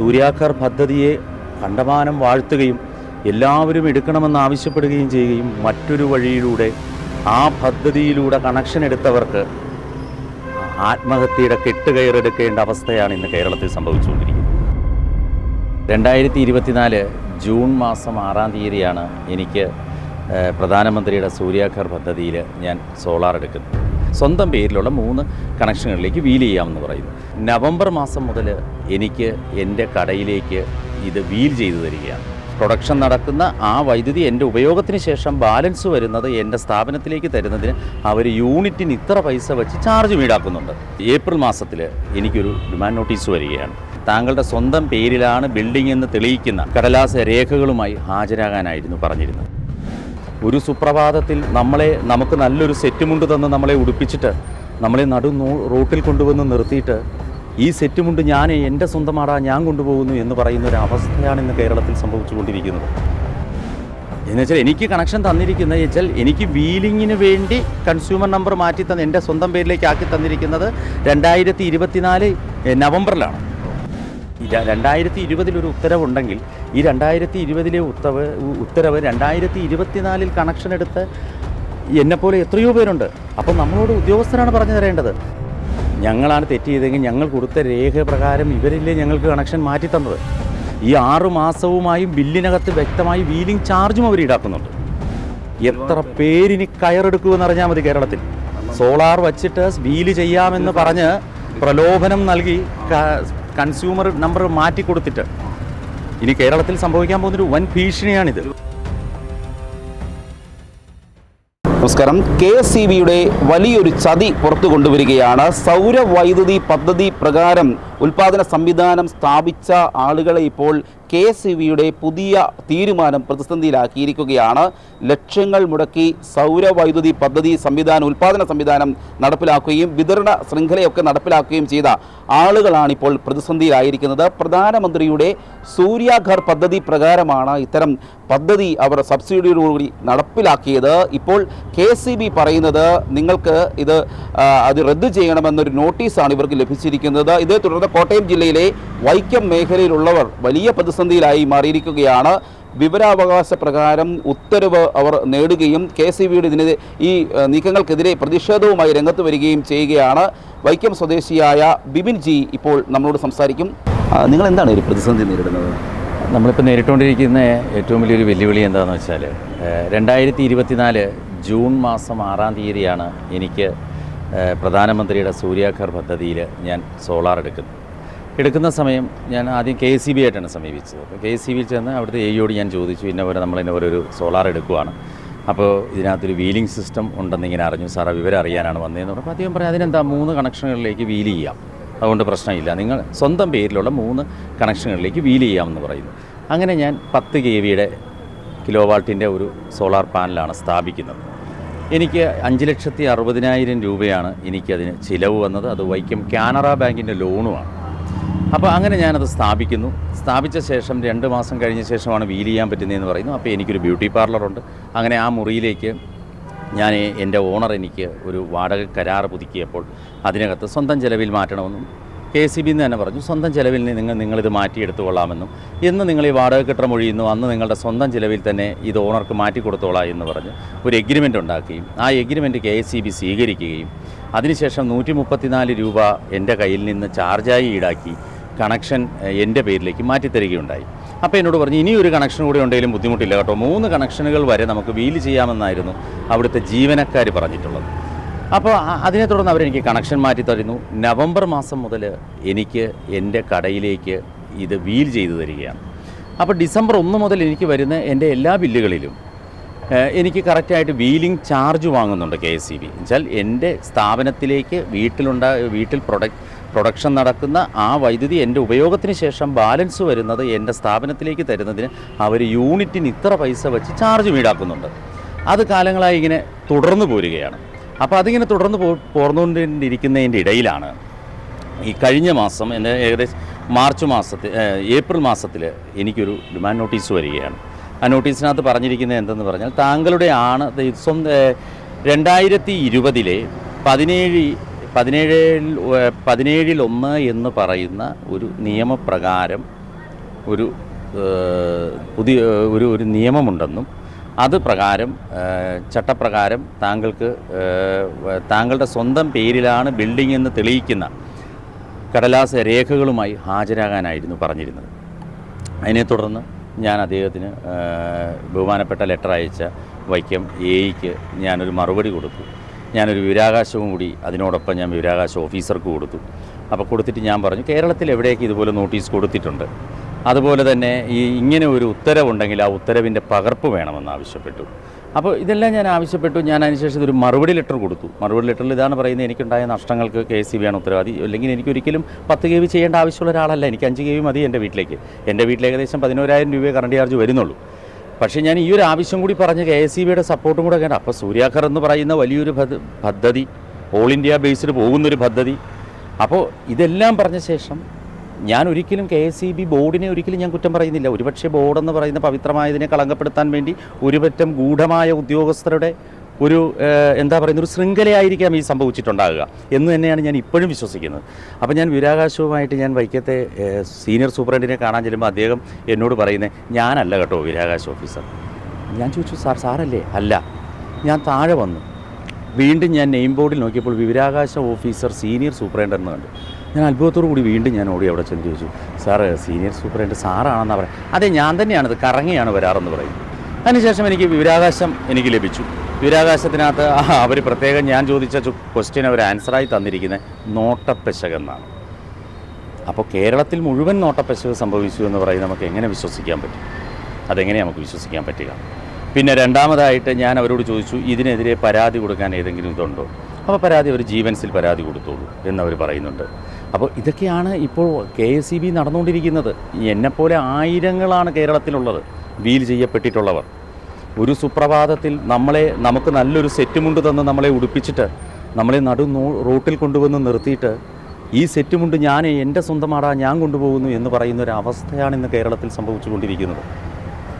സൂര്യാക്കർ പദ്ധതിയെ കണ്ടമാനം വാഴ്ത്തുകയും എല്ലാവരും എടുക്കണമെന്ന് ആവശ്യപ്പെടുകയും ചെയ്യുകയും മറ്റൊരു വഴിയിലൂടെ ആ പദ്ധതിയിലൂടെ കണക്ഷൻ എടുത്തവർക്ക് ആത്മഹത്യയുടെ കെട്ടുകയറെടുക്കേണ്ട അവസ്ഥയാണ് ഇന്ന് കേരളത്തിൽ സംഭവിച്ചുകൊണ്ടിരിക്കുന്നത്. രണ്ടായിരത്തി ഇരുപത്തിനാല് ജൂൺ മാസം ആറാം തീയതിയാണ് എനിക്ക് പ്രധാനമന്ത്രിയുടെ സൂര്യാഘർ പദ്ധതിയിൽ ഞാൻ സോളാർ എടുക്കുന്നത്. സ്വന്തം പേരിലുള്ള മൂന്ന് കണക്ഷനുകളിലേക്ക് വീൽ ചെയ്യാമെന്ന് പറയുന്നു. നവംബർ മാസം മുതൽ എനിക്ക് എന്റെ കടയിലേക്ക് ഇത് വീൽ ചെയ്തു തരികയാണ്. പ്രൊഡക്ഷൻ നടക്കുന്ന ആ വൈദ്യുതി എന്റെ ഉപയോഗത്തിന് ശേഷം ബാലൻസ് വരുന്നത് എന്റെ സ്ഥാപനത്തിലേക്ക് തരുന്നതിന് അവർ യൂണിറ്റിന് ഇത്ര പൈസ വെച്ച് ചാർജ് ഈടാക്കുന്നുണ്ട്. ഏപ്രിൽ മാസത്തിൽ എനിക്കൊരു ഡിമാൻഡ് നോട്ടീസ് വരികയാണ്. താങ്കളുടെ സ്വന്തം പേരിലാണ് ബിൽഡിംഗ് എന്ന് തെളിയിക്കുന്ന കടലാസ രേഖകളുമായി ഹാജരാകാനായിരുന്നു പറഞ്ഞിരുന്നത്. ഒരു സുപ്രഭാതത്തിൽ നമ്മളെ നമുക്ക് നല്ലൊരു സെറ്റുമുണ്ട് തന്ന് നമ്മളെ ഉടുപ്പിച്ചിട്ട് നമ്മളെ നടു റോട്ടിൽ കൊണ്ടുവന്ന് നിർത്തിയിട്ട് ഈ സെറ്റുമുണ്ട് ഞാൻ എന്റെ സ്വന്തമാടാ ഞാൻ കൊണ്ടുപോകുന്നു എന്ന് പറയുന്ന ഒരു അവസ്ഥയാണ് ഇന്ന് കേരളത്തിൽ സംഭവിച്ചുകൊണ്ടിരിക്കുന്നത്. എന്ന് വെച്ചാൽ എനിക്ക് കണക്ഷൻ തന്നിരിക്കുന്നത് വെച്ചാൽ എനിക്ക് വീലിങ്ങിന് വേണ്ടി കൺസ്യൂമർ നമ്പർ മാറ്റി തന്ന് എന്റെ സ്വന്തം പേരിലേക്ക് ആക്കി തന്നിരിക്കുന്നത് രണ്ടായിരത്തി ഇരുപത്തിനാല് നവംബറിലാണ്. രണ്ടായിരത്തി ഇരുപതിലൊരു ഉത്തരവുണ്ടെങ്കിൽ ഈ രണ്ടായിരത്തി ഇരുപതിലെ ഉത്തരവ് ഉത്തരവ് രണ്ടായിരത്തി ഇരുപത്തിനാലിൽ കണക്ഷൻ എടുത്ത് എന്നെപ്പോലെ എത്രയോ പേരുണ്ട്. അപ്പം നമ്മളോട് ഉദ്യോഗസ്ഥരാണ് പറഞ്ഞു തരേണ്ടത്. ഞങ്ങളാണ് തെറ്റ് ചെയ്തെങ്കിൽ ഞങ്ങൾ കൊടുത്ത രേഖ പ്രകാരം ഇവരില്ലേ ഞങ്ങൾക്ക് കണക്ഷൻ മാറ്റി തന്നത്. ഈ ആറു മാസവുമായും ബില്ലിനകത്ത് വ്യക്തമായി വീലിംഗ് ചാർജും അവർ ഈടാക്കുന്നുണ്ട്. എത്ര പേരിനി കയറെടുക്കുമെന്ന് അറിഞ്ഞാൽ മതി കേരളത്തിൽ. സോളാർ വച്ചിട്ട് വീൽ ചെയ്യാമെന്ന് പറഞ്ഞ് പ്രലോഭനം നൽകി കൺസ്യൂമർ നമ്പർ മാറ്റി കൊടുത്തിട്ട്. ഇനി കേരളത്തിൽ സംഭവിക്കാൻ പോകുന്നൊരു വൻ ഭീഷണിയാണിത്. നമസ്കാരം. കെ എസ് സി ബിയുടെ വലിയൊരു ചതി പുറത്തു കൊണ്ടുവരികയാണ് സൗരവൈദ്യുതി പദ്ധതി പ്രകാരം ഉൽപാദന സംവിധാനം സ്ഥാപിച്ച ആളുകളെ ഇപ്പോൾ കെ എസ് വിയുടെ പുതിയ തീരുമാനം പ്രതിസന്ധിയിലാക്കിയിരിക്കുകയാണ്. ലക്ഷ്യങ്ങൾ മുടക്കി സൗരവൈദ്യുതി പദ്ധതി സംവിധാനം ഉൽപാദന സംവിധാനം നടപ്പിലാക്കുകയും വിതരണ ശൃംഖലയൊക്കെ നടപ്പിലാക്കുകയും ചെയ്ത ആളുകളാണ് ഇപ്പോൾ പ്രതിസന്ധിയിലായിരിക്കുന്നത്. പ്രധാനമന്ത്രിയുടെ സൂര്യാഘർ പദ്ധതി പ്രകാരമാണ് ഇത്തരം പദ്ധതി അവർ സബ്സിഡിയോടുകൂടി നടപ്പിലാക്കിയത്. ഇപ്പോൾ കെ സി ബി പറയുന്നത് നിങ്ങൾക്ക് ഇത് അത് റദ്ദ് ചെയ്യണമെന്നൊരു നോട്ടീസാണ് ഇവർക്ക് ലഭിച്ചിരിക്കുന്നത്. ഇതേ തുടർന്ന് കോട്ടയം ജില്ലയിലെ വൈക്കം മേഖലയിലുള്ളവർ വലിയ പ്രതിസന്ധിയിലായി മാറിയിരിക്കുകയാണ്. വിവരാവകാശ പ്രകാരം ഉത്തരവ് അവർ നേടുകയും കെ സി ബിയുടെ ഇതിനെതിരെ ഈ നീക്കങ്ങൾക്കെതിരെ പ്രതിഷേധവുമായി രംഗത്ത് വരികയും ചെയ്യുകയാണ്. വൈക്കം സ്വദേശിയായ ബിബിൻ ജി ഇപ്പോൾ നമ്മളോട് സംസാരിക്കും. നിങ്ങൾ എന്താണ് ഒരു പ്രതിസന്ധി നേരിടുന്നത്? നമ്മളിപ്പോൾ നേരിട്ടുകൊണ്ടിരിക്കുന്ന ഏറ്റവും വലിയൊരു വെല്ലുവിളി എന്താണെന്ന് വെച്ചാൽ രണ്ടായിരത്തി ഇരുപത്തിനാല് ജൂൺ മാസം ആറാം തീയതിയാണ് എനിക്ക് പ്രധാനമന്ത്രിയുടെ സൂര്യാഘർ പദ്ധതിയിൽ ഞാൻ സോളാർ എടുക്കുന്നത്. എടുക്കുന്ന സമയം ഞാൻ ആദ്യം കെ സി ബി ആയിട്ടാണ് സമീപിച്ചത്. അപ്പോൾ കെ സി ബിയിൽ ചെന്ന് അവിടുത്തെ എയോട് ഞാൻ ചോദിച്ചു. ഇന്ന പോലെ നമ്മൾ ഇന്ന പോലെ ഒരു സോളാർ എടുക്കുവാണ്. അപ്പോൾ ഇതിനകത്തൊരു വീലിംഗ് സിസ്റ്റം ഉണ്ടെന്ന് ഇങ്ങനെ അറിഞ്ഞു. സാർ വിവരം അറിയാനാണ് വന്നതെന്ന് പറഞ്ഞപ്പോൾ അദ്ദേഹം പറഞ്ഞു അതിനെന്താ മൂന്ന് കണക്ഷനുകളിലേക്ക് വീൽ ചെയ്യാം? അതുകൊണ്ട് പ്രശ്നമില്ല. നിങ്ങൾ സ്വന്തം പേരിലുള്ള മൂന്ന് കണക്ഷനുകളിലേക്ക് വീൽ ചെയ്യാമെന്ന് പറയുന്നു. അങ്ങനെ ഞാൻ പത്ത് കെ വിയുടെ കിലോ വാട്ടിന്റെ ഒരു സോളാർ പാനലാണ് സ്ഥാപിക്കുന്നത്. എനിക്ക് അഞ്ച് ലക്ഷത്തി അറുപതിനായിരം രൂപയാണ് എനിക്കതിന് ചിലവ് വന്നത്. അത് വൈക്കം കാനറ ബാങ്കിന്റെ ലോണുമാണ്. അപ്പോൾ അങ്ങനെ ഞാനത് സ്ഥാപിക്കുന്നു. സ്ഥാപിച്ച ശേഷം രണ്ട് മാസം കഴിഞ്ഞ ശേഷമാണ് വീൽ ചെയ്യാൻ പറ്റുന്നതെന്ന് പറയുന്നു. അപ്പോൾ എനിക്കൊരു ബ്യൂട്ടി പാർലറുണ്ട് അങ്ങനെ ആ മുറിയിലേക്ക് ഞാൻ എന്റെ ഓണർ എനിക്ക് ഒരു വാടക കരാർ പുതുക്കിയപ്പോൾ അതിനകത്ത് സ്വന്തം ചിലവിൽ മാറ്റണമെന്നും കെ സി ബിന്ന് തന്നെ പറഞ്ഞു സ്വന്തം ചെലവിൽ നിങ്ങൾ നിങ്ങളിത് മാറ്റിയെടുത്തു കൊള്ളാമെന്നും എന്ന് നിങ്ങൾ ഈ വാടക കെട്ടിടം ഒഴിയുന്നു. അന്ന് നിങ്ങളുടെ സ്വന്തം ചിലവിൽ തന്നെ ഇത് ഓണർക്ക് മാറ്റി കൊടുത്തോളാം എന്ന് പറഞ്ഞ് ഒരു എഗ്രിമെന്റ് ഉണ്ടാക്കുകയും ആ agreement K S C B സ്വീകരിക്കുകയും അതിനുശേഷം നൂറ്റി മുപ്പത്തിനാല് രൂപ എന്റെ കയ്യിൽ നിന്ന് ചാർജായി ഈടാക്കി കണക്ഷൻ എന്റെ പേരിലേക്ക് മാറ്റിത്തരികയുണ്ടായി. അപ്പോൾ എന്നോട് പറഞ്ഞു ഇനി ഒരു കണക്ഷൻ കൂടി ഉണ്ടെങ്കിലും ബുദ്ധിമുട്ടില്ല കേട്ടോ. മൂന്ന് കണക്ഷനുകൾ വരെ നമുക്ക് വീൽ ചെയ്യാമെന്നായിരുന്നു അവിടുത്തെ ജീവനക്കാർ പറഞ്ഞിട്ടുള്ളത്. അപ്പോൾ അതിനെ തുടർന്ന് അവരെനിക്ക് കണക്ഷൻ മാറ്റി തരുന്നു. നവംബർ മാസം മുതൽ എനിക്ക് എന്റെ കടയിലേക്ക് ഇത് വീൽ ചെയ്തു തരികയാണ്. അപ്പോൾ ഡിസംബർ ഒന്ന് മുതൽ എനിക്ക് വരുന്ന എന്റെ എല്ലാ ബില്ലുകളിലും എനിക്ക് കറക്റ്റായിട്ട് വീലിംഗ് ചാർജ് വാങ്ങുന്നുണ്ട് കെ എസ് സി ബി. എന്നുവെച്ചാൽ എന്റെ സ്ഥാപനത്തിലേക്ക് വീട്ടിലുണ്ടാ വീട്ടിൽ പ്രൊഡക്ട് പ്രൊഡക്ഷൻ നടക്കുന്ന ആ വൈദ്യുതി എന്റെ ഉപയോഗത്തിന് ശേഷം ബാലൻസ് വരുന്നത് എന്റെ സ്ഥാപനത്തിലേക്ക് തരുന്നതിന് അവർ യൂണിറ്റിന് ഇത്ര പൈസ വെച്ച് ചാർജ് ഈടാക്കുന്നുണ്ട് അത് കാലങ്ങളായി ഇങ്ങനെ തുടർന്നു പോരുകയാണ്. അപ്പോൾ അതിങ്ങനെ തുടർന്ന് പോ പോർന്നുകൊണ്ടിരിക്കുന്നതിന്റെ ഇടയിലാണ് ഈ കഴിഞ്ഞ മാസം എന്റെ ഏകദേശം മാർച്ച് മാസത്തിൽ ഏപ്രിൽ മാസത്തിൽ എനിക്കൊരു ഡിമാൻഡ് നോട്ടീസ് വരികയാണ്. ആ നോട്ടീസിനകത്ത് പറഞ്ഞിരിക്കുന്നത് എന്തെന്ന് പറഞ്ഞാൽ താങ്കളുടെ ആണ് സ്വന്തം രണ്ടായിരത്തി ഇരുപതിലെ പതിനേഴ് പതിനേഴിൽ പതിനേഴിലൊന്ന് എന്ന് പറയുന്ന ഒരു നിയമപ്രകാരം ഒരു പുതിയ ഒരു ഒരു നിയമമുണ്ടെന്നും അത് പ്രകാരം ചട്ടപ്രകാരം താങ്കൾക്ക് താങ്കളുടെ സ്വന്തം പേരിലാണ് ബിൽഡിംഗ് എന്ന് തെളിയിക്കുന്ന കടലാസ രേഖകളുമായി ഹാജരാകാനായിരുന്നു പറഞ്ഞിരുന്നത്. അതിനെ തുടർന്ന് ഞാൻ അദ്ദേഹത്തിന് ബഹുമാനപ്പെട്ട ലെറ്റർ അയച്ച വൈക്കം എയ്ക്ക് ഞാനൊരു മറുപടി കൊടുത്തു. ഞാനൊരു വിവരാകാശവും കൂടി അതിനോടൊപ്പം ഞാൻ വിവരാകാശ ഓഫീസർക്ക് കൊടുത്തു. അപ്പോൾ കൊടുത്തിട്ട് ഞാൻ പറഞ്ഞു കേരളത്തിൽ എവിടെയൊക്കെ ഇതുപോലെ നോട്ടീസ് കൊടുത്തിട്ടുണ്ട്? അതുപോലെ തന്നെ ഈ ഇങ്ങനെ ഒരു ഉത്തരവുണ്ടെങ്കിൽ ആ ഉത്തരവിന്റെ പകർപ്പ് വേണമെന്ന് ആവശ്യപ്പെട്ടു. അപ്പോൾ ഇതെല്ലാം ഞാൻ ആവശ്യപ്പെട്ടു. ഞാൻ അതിനുശേഷം ഒരു മറുപടി ലെറ്റർ കൊടുത്തു. മറുപടി ലെറ്ററിൽ ഇതാണ് പറയുന്നത് എനിക്കുണ്ടായ നഷ്ടങ്ങൾക്ക് കെ സി ബി ആണ് ഉത്തരവാദി. അല്ലെങ്കിൽ എനിക്ക് ഒരിക്കലും പത്ത് കെ വി ചെയ്യേണ്ട ആവശ്യമുള്ള ഒരാളല്ല. എനിക്ക് അഞ്ച് കെ വി മതി എന്റെ വീട്ടിലേക്ക്. എന്റെ വീട്ടിൽ ഏകദേശം പതിനോരായിരം രൂപയെ കറണ്ട് ചാർജ് വരുന്നുള്ളൂ. പക്ഷേ ഞാൻ ഈ ഒരു ആവശ്യം കൂടി പറഞ്ഞ കെ എസ് സി ബിയുടെ സപ്പോർട്ടും കൂടെ കേട്ടോ. അപ്പോൾ സൂര്യാഖർ എന്ന് പറയുന്ന വലിയൊരു പദ്ധതി ഓൾ ഇന്ത്യ ബേസ്ഡ് പോകുന്നൊരു പദ്ധതി. അപ്പോൾ ഇതെല്ലാം പറഞ്ഞ ശേഷം ഞാൻ ഒരിക്കലും കെ എസ് ഇ ബി ബോർഡിനെ ഒരിക്കലും ഞാൻ കുറ്റം പറയുന്നില്ല. ഒരുപക്ഷെ ബോർഡെന്ന് പറയുന്ന പവിത്രമായതിനെ കളങ്കപ്പെടുത്താൻ വേണ്ടി ഒരുപറ്റം ഗൂഢമായ ഉദ്യോഗസ്ഥരുടെ ഒരു എന്താ പറയുന്ന ഒരു ശൃംഖലയായിരിക്കാം ഈ സംഭവിച്ചിട്ടുണ്ടാകുക എന്ന് തന്നെയാണ് ഞാൻ ഇപ്പോഴും വിശ്വസിക്കുന്നത്. അപ്പോൾ ഞാൻ വിരാകാശവുമായിട്ട് ഞാൻ വൈക്കത്തെ സീനിയർ സൂപ്രണ്ടിനെ കാണാൻ ചെല്ലുമ്പോൾ അദ്ദേഹം എന്നോട് പറയുന്നത് ഞാനല്ല കേട്ടോ വിരാകാശ ഓഫീസർ. ഞാൻ ചോദിച്ചു സാർ സാറല്ലേ? അല്ല. ഞാൻ താഴെ വന്നു. വീണ്ടും ഞാൻ നെയിം ബോർഡിൽ നോക്കിയപ്പോൾ വിവരാകാശ ഓഫീസർ സീനിയർ സൂപ്രണ്ട് എന്ന് കണ്ടു. ഞാൻ അത്ഭുതത്തോടു കൂടി വീണ്ടും ഞാൻ ഓടി അവിടെ ചെന്ന് ചോദിച്ചു സാറ് സീനിയർ സൂപ്രണ്ട് സാറാണെന്നാണ് പറയാം? അതെ ഞാൻ തന്നെയാണത്. കറങ്ങിയാണ് വരാറെന്ന് പറയും. അതിനുശേഷം എനിക്ക് വിവരാകാശം എനിക്ക് ലഭിച്ചു. വിവരാകാശത്തിനകത്ത് അവർ പ്രത്യേകം ഞാൻ ചോദിച്ച ക്വസ്റ്റ്യൻ അവർ ആൻസറായി തന്നിരിക്കുന്നത് നോട്ടപ്പെശകെന്നാണ് അപ്പോൾ കേരളത്തിൽ മുഴുവൻ നോട്ടപ്പെശക് സംഭവിച്ചു എന്ന് പറയും നമുക്ക് എങ്ങനെ വിശ്വസിക്കാൻ പറ്റും? അതെങ്ങനെ നമുക്ക് വിശ്വസിക്കാൻ പറ്റുക? പിന്നെ രണ്ടാമതായിട്ട് ഞാൻ അവരോട് ചോദിച്ചു ഇതിനെതിരെ പരാതി കൊടുക്കാൻ ഏതെങ്കിലും ഇതുണ്ടോ? അപ്പോൾ പരാതി അവർ ജീവൻസിൽ പരാതി കൊടുത്തോളൂ എന്നവർ പറയുന്നുണ്ട്. അപ്പോൾ ഇതൊക്കെയാണ് ഇപ്പോൾ കെ എസ് ഇ ബി നടന്നുകൊണ്ടിരിക്കുന്നത്. എന്നെപ്പോലെ ആയിരങ്ങളാണ് കേരളത്തിലുള്ളത്. വീൽ ചെയ്യപ്പെട്ടിട്ടുള്ളവർ. ഒരു സുപ്രഭാതത്തിൽ നമ്മളെ നമുക്ക് നല്ലൊരു സെറ്റുമുണ്ട് തന്ന് നമ്മളെ ഉടുപ്പിച്ചിട്ട് നമ്മളെ നടു റൂട്ടിൽ കൊണ്ടുവന്ന് നിർത്തിയിട്ട് ഈ സെറ്റുമുണ്ട് ഞാൻ എന്റെ സ്വന്തമാടാ ഞാൻ കൊണ്ടുപോകുന്നു എന്ന് പറയുന്ന ഒരു അവസ്ഥയാണ് ഇന്ന് കേരളത്തിൽ സംഭവിച്ചുകൊണ്ടിരിക്കുന്നത്.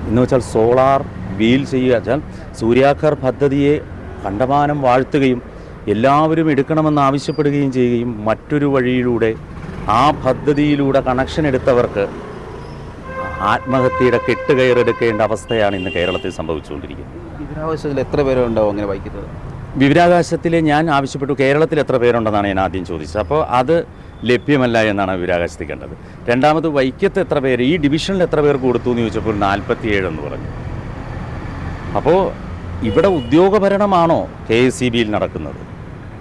എന്ന് വെച്ചാൽ സോളാർ വീൽ ചെയ്യുക വെച്ചാൽ സൂര്യാഘർ പദ്ധതിയെ കണ്ടമാനം വാഴ്ത്തുകയും എല്ലാവരും എടുക്കണമെന്ന് ആവശ്യപ്പെടുകയും ചെയ്യുകയും മറ്റൊരു വഴിയിലൂടെ ആ പദ്ധതിയിലൂടെ കണക്ഷൻ എടുത്തവർക്ക് ആത്മഹത്യയുടെ കെട്ടുകയറെടുക്കേണ്ട അവസ്ഥയാണ് ഇന്ന് കേരളത്തിൽ സംഭവിച്ചുകൊണ്ടിരിക്കുന്നത്. വിവരാവകാശത്തിൽ എത്ര പേരുണ്ടാവും അങ്ങനെ വായിക്കുന്നത് വിവരാകാശത്തിൽ ഞാൻ ആവശ്യപ്പെട്ടു കേരളത്തിൽ എത്ര പേരുണ്ടെന്നാണ് ഞാൻ ആദ്യം ചോദിച്ചത്. അപ്പോൾ അത് ലഭ്യമല്ല എന്നാണ് വിവരാകാശത്തിൽ കണ്ടത്. രണ്ടാമത് വൈക്കത്ത് എത്ര പേര് ഈ ഡിവിഷനിൽ എത്ര പേർ കൊടുത്തു എന്ന് ചോദിച്ചപ്പോൾ നാൽപ്പത്തിയേഴ് എന്ന് പറഞ്ഞു. അപ്പോൾ ഇവിടെ ഉദ്യോഗഭരണമാണോ കെ എസ് സി ബിയിൽ നടക്കുന്നത്?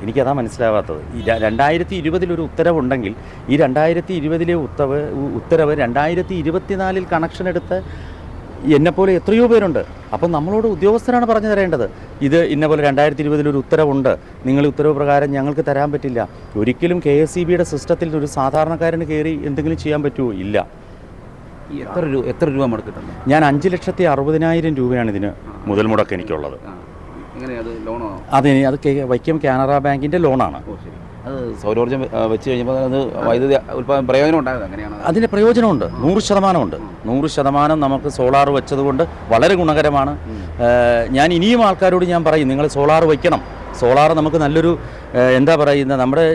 എനിക്കതാ മനസ്സിലാവാത്തത്. ഈ രണ്ടായിരത്തി ഇരുപതിലൊരു ഉത്തരവുണ്ടെങ്കിൽ ഈ രണ്ടായിരത്തി ഇരുപതിലെ ഉത്തരവ് ഉത്തരവ് രണ്ടായിരത്തി ഇരുപത്തിനാലിൽ കണക്ഷൻ എടുത്ത് എന്നെപ്പോലെ എത്രയോ പേരുണ്ട്. അപ്പം നമ്മളോട് ഉദ്യോഗസ്ഥരാണ് പറഞ്ഞു തരേണ്ടത്. ഇത് ഇന്നപോലെ രണ്ടായിരത്തി ഇരുപതിൽ ഒരു ഉത്തരവുണ്ട്. നിങ്ങൾ ഉത്തരവ് പ്രകാരം ഞങ്ങൾക്ക് തരാൻ പറ്റില്ല. ഒരിക്കലും കെ എസ് ഇ ബിയുടെ സിസ്റ്റത്തിൽ ഒരു സാധാരണക്കാരന് കയറി എന്തെങ്കിലും ചെയ്യാൻ പറ്റുമോ ഇല്ല. എത്ര രൂപ എത്ര രൂപ മുടക്കിട്ടുണ്ട് ഞാൻ അഞ്ച് ലക്ഷത്തി അറുപതിനായിരം രൂപയാണ് ഇതിന് മുതൽ മുടക്ക് എനിക്കുള്ളത്. അത് അത് വൈക്കം കാനറ ബാങ്കിന്റെ ലോണാണ്. അത് സൗരോർജം വെച്ച് കഴിഞ്ഞപ്പോൾ അത് വൈദ്യുതി ഉൽപ്പാദനം പ്രയോജനം ഉണ്ടായത് അങ്ങനെയാണ് അതിന് പ്രയോജനമുണ്ട്. നൂറ് ശതമാനമുണ്ട്. നൂറ് ശതമാനം നമുക്ക് സോളാർ വെച്ചതുകൊണ്ട് വളരെ ഗുണകരമാണ്. ഞാൻ ഇനിയും ആൾക്കാരോട് ഞാൻ പറയും നിങ്ങൾ സോളാർ വയ്ക്കണം. സോളാർ നമുക്ക് നല്ലൊരു എന്താ പറയുന്നത്? നമ്മുടെ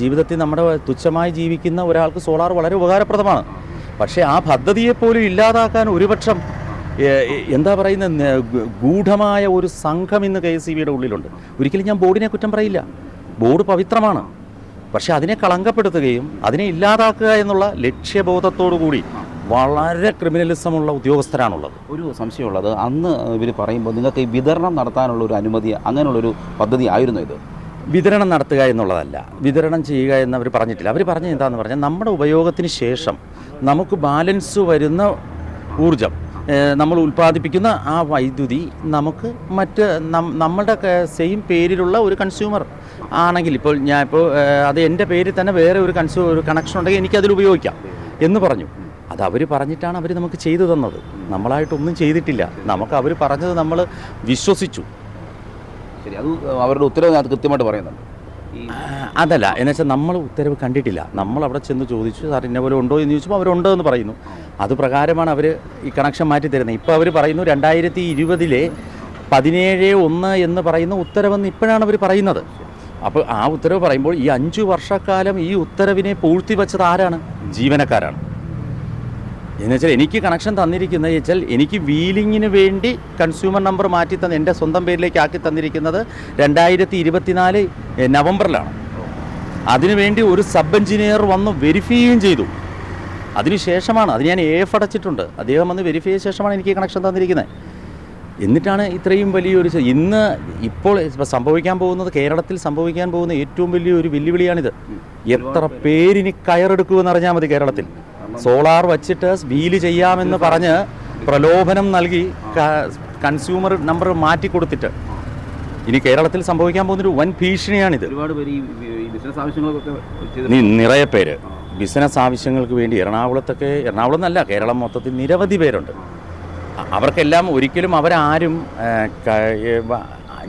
ജീവിതത്തിൽ നമ്മുടെ തുച്ഛമായി ജീവിക്കുന്ന ഒരാൾക്ക് സോളാർ വളരെ ഉപകാരപ്രദമാണ്. പക്ഷേ ആ പദ്ധതിയെപ്പോലും ഇല്ലാതാക്കാൻ ഒരുപക്ഷം എന്താ പറയുന്ന ഗൂഢമായ ഒരു സംഘം ഇന്ന് കെ എസ് സി ബിയുടെ ഉള്ളിലുണ്ട്. ഒരിക്കലും ഞാൻ ബോർഡിനെ കുറ്റം പറയില്ല. ബോർഡ് പവിത്രമാണ്. പക്ഷെ അതിനെ കളങ്കപ്പെടുത്തുകയും അതിനെ ഇല്ലാതാക്കുക എന്നുള്ള ലക്ഷ്യബോധത്തോടു കൂടി വളരെ ക്രിമിനലിസമുള്ള ഉദ്യോഗസ്ഥരാണുള്ളത്. ഒരു സംശയമുള്ളത്. അന്ന് ഇവർ പറയുമ്പോൾ നിങ്ങൾക്ക് ഈ വിതരണം നടത്താനുള്ള ഒരു അനുമതി അങ്ങനെയുള്ളൊരു പദ്ധതി ആയിരുന്നു ഇത്? വിതരണം നടത്തുക എന്നുള്ളതല്ല. വിതരണം ചെയ്യുക എന്ന് അവർ പറഞ്ഞിട്ടില്ല. അവർ പറഞ്ഞത് എന്താണെന്ന് പറഞ്ഞാൽ നമ്മുടെ ഉപയോഗത്തിന് ശേഷം നമുക്ക് ബാലൻസ് വരുന്ന ഊർജം നമ്മൾ ഉൽപ്പാദിപ്പിക്കുന്ന ആ വൈദ്യുതി നമുക്ക് മറ്റ് നമ്മളുടെ സെയിം പേരിലുള്ള ഒരു കൺസ്യൂമർ ആണെങ്കിൽ ഇപ്പോൾ ഞാൻ ഇപ്പോൾ അത് എന്റെ പേരിൽ തന്നെ വേറെ ഒരു കൺസ്യൂ ഒരു കണക്ഷൻ ഉണ്ടെങ്കിൽ എനിക്ക് അതിൽ ഉപയോഗിക്കാം എന്ന് പറഞ്ഞു. അത് അവർ പറഞ്ഞിട്ടാണ് അവർ നമുക്ക് ചെയ്തു തന്നത്. നമ്മളായിട്ടൊന്നും ചെയ്തിട്ടില്ല. നമുക്ക് അവർ പറഞ്ഞത് നമ്മൾ വിശ്വസിച്ചു. ശരി അത് അവരുടെ ഉത്തരവിനകത്ത് കൃത്യമായിട്ട് പറയുന്നുണ്ട്. അതല്ല. എന്ന് വെച്ചാൽ നമ്മൾ ഉത്തരവ് കണ്ടിട്ടില്ല. നമ്മൾ അവിടെ ചെന്ന് ചോദിച്ചു സാർ ഇന്ന പോലെ ഉണ്ടോ? എന്ന് ചോദിച്ചപ്പോൾ അവരുണ്ടോ എന്ന് പറയുന്നു. അത് പ്രകാരമാണ് അവർ ഈ കണക്ഷൻ മാറ്റി തരുന്നത്. ഇപ്പോൾ അവർ പറയുന്നു രണ്ടായിരത്തി ഇരുപതിലെ പതിനേഴ് ഒന്ന് എന്ന് പറയുന്ന ഉത്തരവെന്ന് ഇപ്പോഴാണ് അവർ പറയുന്നത്. അപ്പോൾ ആ ഉത്തരവ് പറയുമ്പോൾ ഈ അഞ്ചു വർഷക്കാലം ഈ ഉത്തരവിനെ പൂഴ്ത്തി വെച്ചത് ആരാണ്? ജീവനക്കാരാണ്. എന്ന് വെച്ചാൽ എനിക്ക് കണക്ഷൻ തന്നിരിക്കുന്നത് വെച്ചാൽ എനിക്ക് വീലിങ്ങിന് വേണ്ടി കൺസ്യൂമർ നമ്പർ മാറ്റി തന്ന എന്റെ സ്വന്തം പേരിലേക്ക് ആക്കി തന്നിരിക്കുന്നത് രണ്ടായിരത്തി ഇരുപത്തിനാല് നവംബറിലാണ്. അതിനുവേണ്ടി ഒരു സബ് എഞ്ചിനീയർ വന്ന് വെരിഫൈ ചെയ്യുകയും ചെയ്തു. അതിനുശേഷമാണ് അത് ഞാൻ എഫ് അടച്ചിട്ടുണ്ട്. അദ്ദേഹം വന്ന് വെരിഫൈ ചെയ്ത ശേഷമാണ് എനിക്ക് കണക്ഷൻ തന്നിരിക്കുന്നത്. എന്നിട്ടാണ് ഇത്രയും വലിയൊരു ഇന്ന് ഇപ്പോൾ സംഭവിക്കാൻ പോകുന്നത് കേരളത്തിൽ സംഭവിക്കാൻ പോകുന്ന ഏറ്റവും വലിയൊരു വെല്ലുവിളിയാണിത്. എത്ര പേരിനി കയറെടുക്കുമെന്ന് അറിഞ്ഞാൽ മതി കേരളത്തിൽ. സോളാർ വച്ചിട്ട് വീൽ ചെയ്യാമെന്ന് പറഞ്ഞ് പ്രലോഭനം നൽകി കൺസ്യൂമർ നമ്പർ മാറ്റി കൊടുത്തിട്ട്. ഇനി കേരളത്തിൽ സംഭവിക്കാൻ പോകുന്നൊരു വൻ ഭീഷണിയാണിത്. ഒരുപാട് പേര് ഈ ബിസിനസ് ആവശ്യങ്ങളൊക്കെ നീ നിറയെ പേര്. ബിസിനസ് ആവശ്യങ്ങൾക്ക് വേണ്ടി എറണാകുളത്തൊക്കെ എറണാകുളം എന്നല്ല കേരളം മൊത്തത്തിൽ നിരവധി പേരുണ്ട്. അവർക്കെല്ലാം ഒരിക്കലും അവരാരും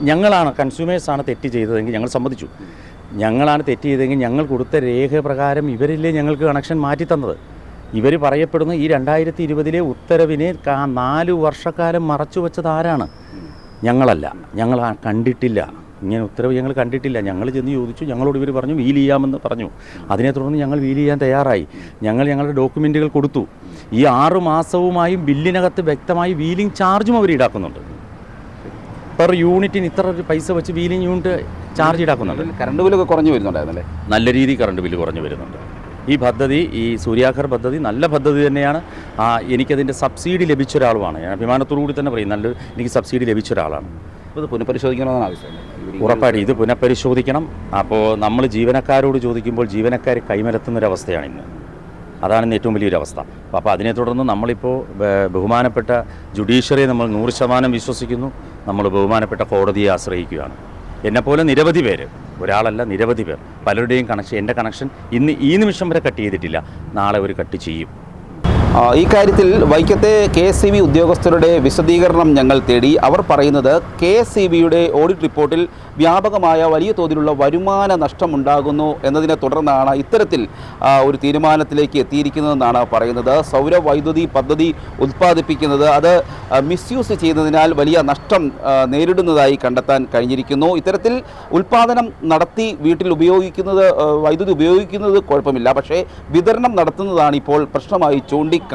ഞങ്ങളാണ് കൺസ്യൂമേഴ്സാണ് തെറ്റ് ചെയ്തതെങ്കിൽ ഞങ്ങൾ സമ്മതിച്ചു. ഞങ്ങളാണ് തെറ്റ് ചെയ്തതെങ്കിൽ ഞങ്ങൾ കൊടുത്ത രേഖ പ്രകാരം ഇവരില്ലേ ഞങ്ങൾക്ക് കണക്ഷൻ മാറ്റി തന്നത് ഇവർ പറയപ്പെടുന്ന ഈ രണ്ടായിരത്തി ഇരുപതിലെ ഉത്തരവിനെ നാല് വർഷക്കാലം മറച്ചു വെച്ചത് ആരാണ്? ഞങ്ങളല്ല. ഞങ്ങൾ കണ്ടിട്ടില്ല. ഇങ്ങനെ ഉത്തരവ് ഞങ്ങൾ കണ്ടിട്ടില്ല. ഞങ്ങൾ ചെന്ന് ചോദിച്ചു. ഞങ്ങളോട് ഇവർ പറഞ്ഞു വീൽ ചെയ്യാമെന്ന് പറഞ്ഞു. അതിനെ തുടർന്ന് ഞങ്ങൾ വീൽ ചെയ്യാൻ തയ്യാറായി. ഞങ്ങൾ ഞങ്ങളുടെ ഡോക്യുമെന്റുകൾ കൊടുത്തു. ഈ ആറ് മാസവുമായും ബില്ലിനകത്ത് വ്യക്തമായി വീലിംഗ് ചാർജും അവർ ഈടാക്കുന്നുണ്ട്. പെർ യൂണിറ്റിന് ഇത്ര ഒരു പൈസ വെച്ച് വീലിംഗ് യൂണിറ്റ് ചാർജ് ഈടാക്കുന്നുണ്ട്. കറണ്ട് ബില്ലൊക്കെ കുറഞ്ഞു വരുന്നുണ്ടായിരുന്നല്ലേ? നല്ല രീതിയിൽ കറണ്ട് ബില്ല് കുറഞ്ഞു വരുന്നുണ്ട്. ഈ പദ്ധതി ഈ സൂര്യാഘർ പദ്ധതി നല്ല പദ്ധതി തന്നെയാണ്. എനിക്കതിന്റെ സബ്സിഡി ലഭിച്ച ഒരാളുമാണ് ഞാൻ അഭിമാനത്തോടു കൂടി തന്നെ പറയും നല്ല എനിക്ക് സബ്സിഡി ലഭിച്ച ഒരാളാണ് അപ്പോൾ ഇത് പുനഃപരിശോധിക്കണമെന്നാണ് ആവശ്യം. ഉറപ്പായിട്ട് ഇത് പുനഃപരിശോധിക്കണം. അപ്പോൾ നമ്മൾ ജീവനക്കാരോട് ചോദിക്കുമ്പോൾ ജീവനക്കാർ കൈമലത്തുന്നൊരവസ്ഥയാണ് ഇന്ന്. അതാണ് ഇന്ന് ഏറ്റവും വലിയൊരു അവസ്ഥ. അപ്പോൾ അതിനെ തുടർന്ന് നമ്മളിപ്പോൾ ബഹുമാനപ്പെട്ട ജുഡീഷ്യറിയെ നമ്മൾ നൂറ് ശതമാനം വിശ്വസിക്കുന്നു. നമ്മൾ ബഹുമാനപ്പെട്ട കോടതിയെ ആശ്രയിക്കുകയാണ്. എന്നെപ്പോലെ നിരവധി പേര് ഒരാളല്ല നിരവധി പേർ. പലരുടെയും കണക്ഷൻ എന്റെ കണക്ഷൻ ഇന്ന് ഈ നിമിഷം വരെ കട്ട് ചെയ്തിട്ടില്ല. നാളെ ഒരു കട്ട് ചെയ്യും. ഈ കാര്യത്തിൽ വൈക്കത്തെ കെ എസ് സി ബി ഉദ്യോഗസ്ഥരുടെ വിശദീകരണം ഞങ്ങൾ തേടി. അവർ പറയുന്നത് കെ എസ് സി ബിയുടെ ഓഡിറ്റ് റിപ്പോർട്ടിൽ വ്യാപകമായ വലിയ തോതിലുള്ള വരുമാന നഷ്ടമുണ്ടാകുന്നു എന്നതിനെ തുടർന്നാണ് ഇത്തരത്തിൽ ഒരു തീരുമാനത്തിലേക്ക് എത്തിയിരിക്കുന്നതെന്നാണ് പറയുന്നത്. സൗര വൈദ്യുതി പദ്ധതി ഉത്പാദിപ്പിക്കുന്നത് അത് മിസ്യൂസ് ചെയ്യുന്നതിനാൽ വലിയ നഷ്ടം നേരിടുന്നതായി കണ്ടെത്താൻ കഴിഞ്ഞിരിക്കുന്നു. ഇത്തരത്തിൽ ഉൽപാദനം നടത്തി വീട്ടിൽ ഉപയോഗിക്കുന്നത് വൈദ്യുതി ഉപയോഗിക്കുന്നത് കുഴപ്പമില്ല. പക്ഷേ വിതരണം നടത്തുന്നതാണ് ഇപ്പോൾ പ്രശ്നമായി ചൂണ്ടിക്കാണിക്കുന്നത്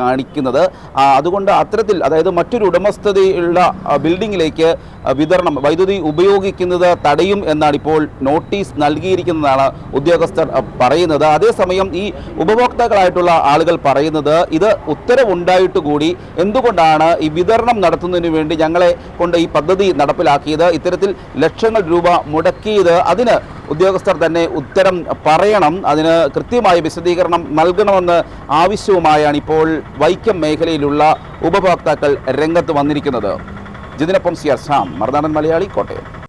ആ, അതുകൊണ്ട് അത്തരത്തിൽ അതായത് മറ്റൊരു ഉടമസ്ഥതയുള്ള ബിൽഡിങ്ങിലേക്ക് വിതരണം വൈദ്യുതി ഉപയോഗിക്കുന്നത് തടയും എന്നാണ് ഇപ്പോൾ നോട്ടീസ് നൽകിയിരിക്കുന്നതാണ് ഉദ്യോഗസ്ഥർ പറയുന്നത്. അതേസമയം ഈ ഉപഭോക്താക്കളായിട്ടുള്ള ആളുകൾ പറയുന്നത് ഇത് ഉത്തരവുണ്ടായിട്ട് കൂടി എന്തുകൊണ്ടാണ് ഈ വിതരണം നടത്തുന്നതിന് വേണ്ടി ഞങ്ങളെ കൊണ്ട് ഈ പദ്ധതി നടപ്പിലാക്കിയത്? ഇത്തരത്തിൽ ലക്ഷങ്ങൾ രൂപ മുടക്കിയത് അതിന് ഉദ്യോഗസ്ഥർ തന്നെ ഉത്തരം പറയണം. അതിന് കൃത്യമായ വിശദീകരണം നൽകണമെന്ന് ആവശ്യവുമായാണ് ഇപ്പോൾ വൈക്കം മേഖലയിലുള്ള ഉപഭോക്താക്കൾ രംഗത്ത് വന്നിരിക്കുന്നത്. ജിതിനൊപ്പം സി ആർ ശ്യാം മറുനാടൻ മലയാളി കോട്ടയം.